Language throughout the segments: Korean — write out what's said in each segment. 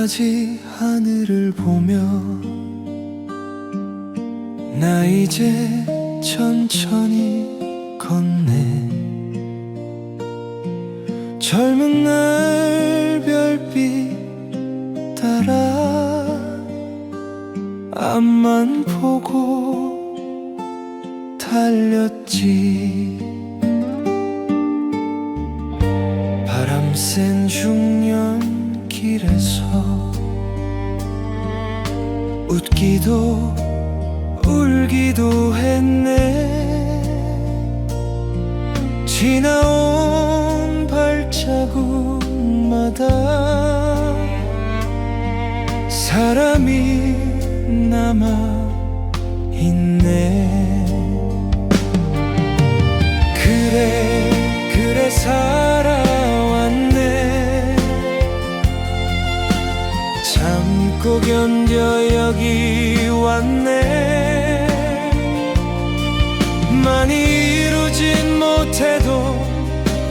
끝까지 하늘을 보며 나 이제 천천히 걷네. 젊은 날 별빛 따라 앞만 보고 달렸지. 바람 센 중년 길에서 웃기도 울기도 했네. 지나온 발자국마다 사람이 남아 견뎌 여기 왔네. 많이 이루진 못해도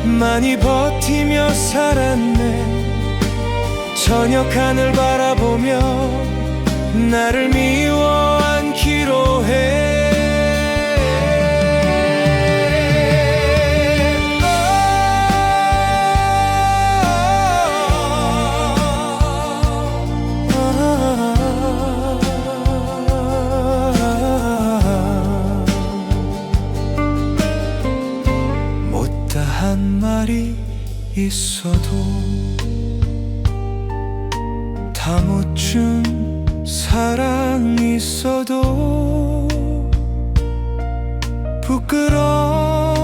많이 버티며 살았네. 저녁 하늘 바라보며 나를 미워 안기로 해 말이 있어도 다 못 준 사랑이 있어도 부끄러움도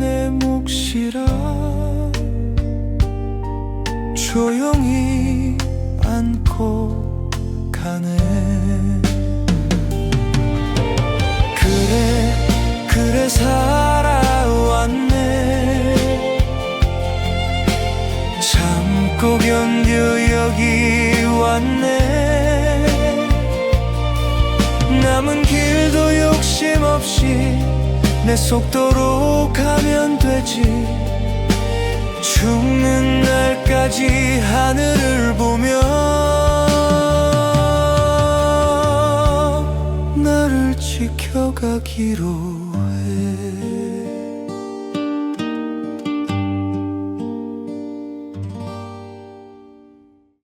내 몫이라. 조용히 안고 가네 없이 내 속도로 가면 되지. 죽는 날까지 하늘을 보며 나를 지켜가기로 해